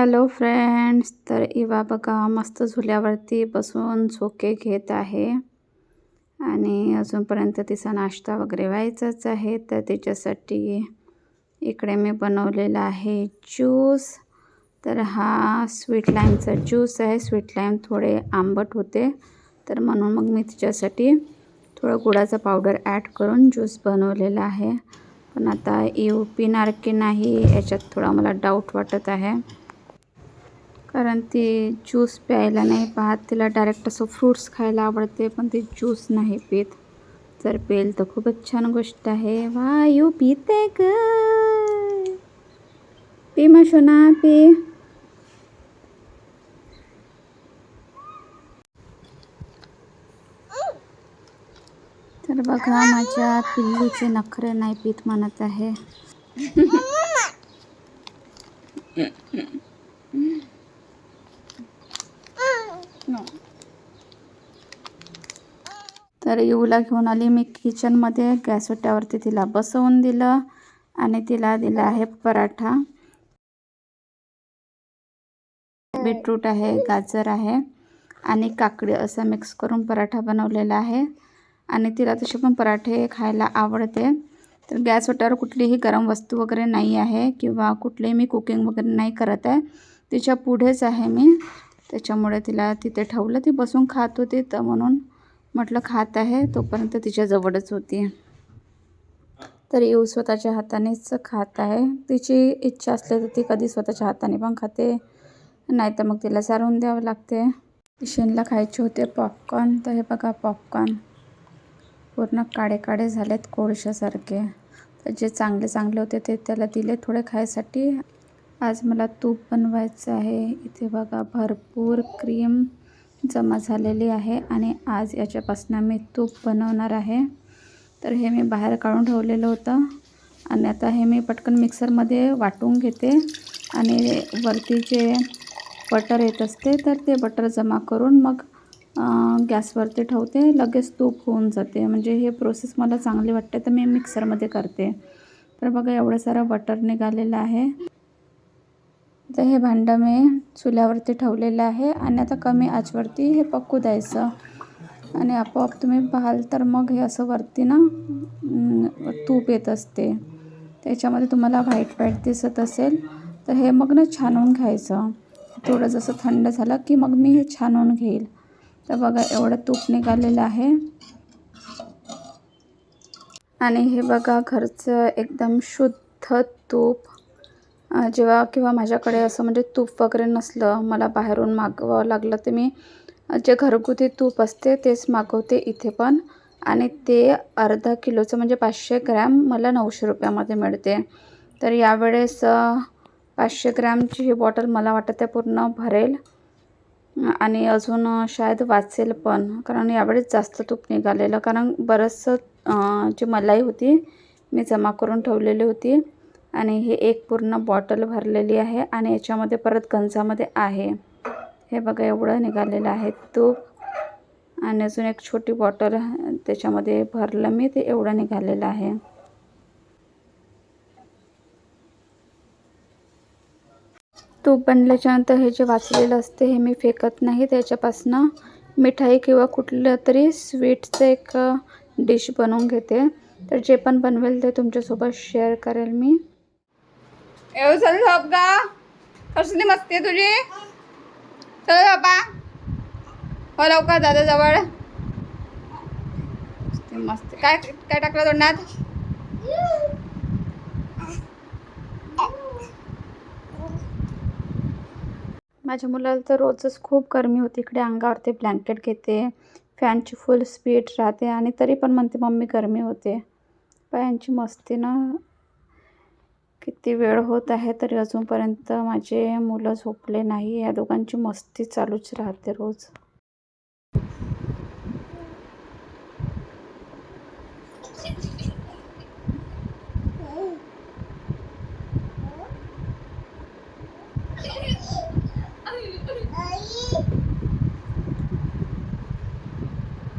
Hello friends तर इवा बघा मस्त झुल्यावरती बसून झोके घेत आहे. आणि अजूनपर्यंत तिचा नाश्ता वगैरे व्हायचाच आहे तर तिच्यासाठी इकडे मी बनवलेला आहे ज्यूस. तर हा स्वीट लाईमचा ज्यूस आहे. स्वीट लाईम थोडे आंबट होते तर म्हणून मग मी तिच्यासाठी थोडं गुळाचा पावडर ॲड करून ज्यूस बनवलेला आहे. पण आता येऊ पिणार की नाही याच्यात थोडा मला डाऊट वाटत आहे. कारण ती ज्यूस प्यायला नाही पाहत. तिला डायरेक्ट असं फ्रूट्स खायला आवडते पण ती ज्यूस नाही पित. जर पेल तर खूपच छान गोष्ट आहे. वा यू पिते ग. पी मग शोना पी. तर बघा माझ्या पिल्लूचे नखरे नाही पीत म्हणत आहे. तर येऊला घेऊन आली मी किचनमध्ये गॅसवट्यावरती तिला बसवून दिलं आणि तिला दिला आहे पराठा. बीटरूट आहे गाजर आहे आणि काकडी असं मिक्स करून पराठा बनवलेला आहे. आणि तिला तसे पण पराठे खायला आवडते. तर गॅस कुठलीही गरम वस्तू वगैरे नाही आहे किंवा कुठलीही मी कुकिंग वगैरे नाही करत आहे. तिच्या पुढेच आहे मी. त्याच्यामुळे तिला तिथे ठेवलं ती बसून खात होती. तर म्हणून म्हटलं खात आहे तोपर्यंत तिच्या जवळच होती. तर येऊ स्वतःच्या हातानेच खात आहे. तिची इच्छा असली तर ती कधी स्वतःच्या हाताने पण खाते नाही तर मग तिला सारून द्यावं लागते. किशनला खायचे होते पॉपकॉर्न तर हे बघा पॉपकॉर्न पूर्ण काळे काळे झालेत कोळशासारखे. तर जे चांगले चांगले होते ते त्याला दिले थोडे खायसाठी. आज मला तूप बनवायचं आहे. इथे बघा भरपूर क्रीम जमा झालेली आहे आणि आज याच्यापासून मी तूप बनवणार आहे. तर हे मी बाहेर काढून ठेवलेलं होतं आणि आता हे मी पटकन मिक्सरमध्ये वाटून घेते आणि वरती जे बटर येत असते तर ते बटर जमा करून मग गॅसवरती ठेवते. लगेच तूप होऊन जाते. म्हणजे हे प्रोसेस मला चांगली वाटते तर मी मिक्सरमध्ये करते. तर बघा एवढं सारं बटर निघालेलं आहे. तर हे भांडं मी चुल्यावरती ठेवलेलं आहे आणि आता कमी आचवरती हे पक्कू द्यायचं. आणि आपोआप तुम्ही पाहाल तर मग हे असं वरती ना तूप येत असते. त्याच्यामध्ये तुम्हाला व्हाईट व्हाईट दिसत असेल तर हे मग ना छानवून घ्यायचं. थोडं जसं थंड झालं की मग मी हे छानवून घेईल. तर बघा एवढं तूप निघालेलं आहे. आणि हे बघा घरचं एकदम शुद्ध तूप. जेव्हा किंवा माझ्याकडे असं म्हणजे तूप वगैरे नसलं मला बाहेरून मागवावं लागलं तर मी जे घरगुती तूप असते तेच मागवते इथे पण. आणि ते अर्धा किलोचं म्हणजे पाचशे ग्रॅम मला नऊशे रुपयामध्ये मिळते. तर यावेळेस पाचशे ग्रॅमची ही बॉटल मला वाटतं ते पूर्ण भरेल. आणि अजून शायद वाचेल पण कारण यावेळेस जास्त तूप निघालेलं कारण बरंचसं जी मलाई होती मी जमा करून ठेवलेली होती. आणि हे एक पूर्ण बॉटल भरलेली आहे आणि याच्यामध्ये परत गंजामध्ये आहे. हे बघा एवढं निघालेलं आहे तूप. आणि अजून एक छोटी बॉटल त्याच्यामध्ये भरलं. मी ते एवढं निघालेलं आहे. तूप बनल्याच्यानंतर हे जे वाचलेलं असते हे मी फेकत नाही. त्याच्यापासनं मिठाई किंवा कुठलं तरी स्वीटचं एक डिश बनवून घेते. तर जे पण बनवेल ते तुमच्यासोबत शेअर करेल मी. एव चल झोप ग. कसली मस्ती आहे तुझी. चल झोपा. हो लवकर दादा जवळ. मस्त काय काय टाकलं तोंडात? माझ्या मुलाला तर रोजच खूप गरमी होती. इकडे अंगावरती ब्लँकेट घेते. फॅनची फुल स्पीड राहते आणि तरी पण म्हणते मम्मी गरमी होते. पायांची मस्ती ना किती वेळ होत आहे तरी अजूनपर्यंत माझे मुलं झोपले नाही. या दोघांची मस्ती चालूच राहते रोज.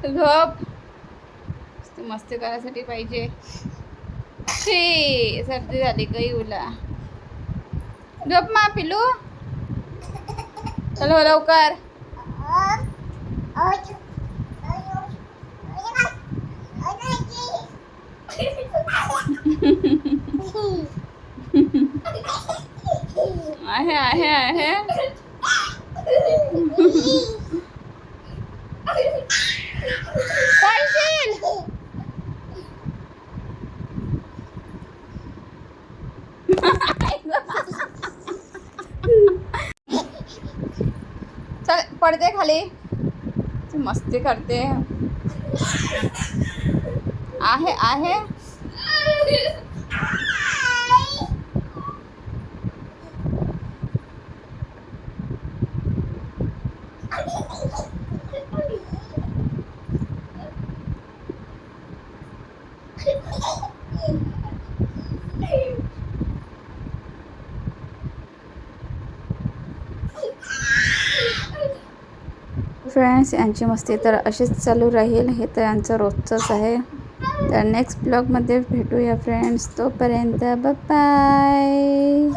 झोप मस्ती मस्ती करायसाठी पाहिजे. शी सर्दी झाली उला झोप मा पिलू चल लवकर आहे आहे आहे पडते खाली? ती मस्ती करते आहे आहे। फ्रेंड्स यांची मस्ती तर अशीच चालू राहील. हे तर यांचं रोजचंच आहे. तर नेक्स्ट ब्लॉगमध्ये भेटूया फ्रेंड्स तोपर्यंत बाय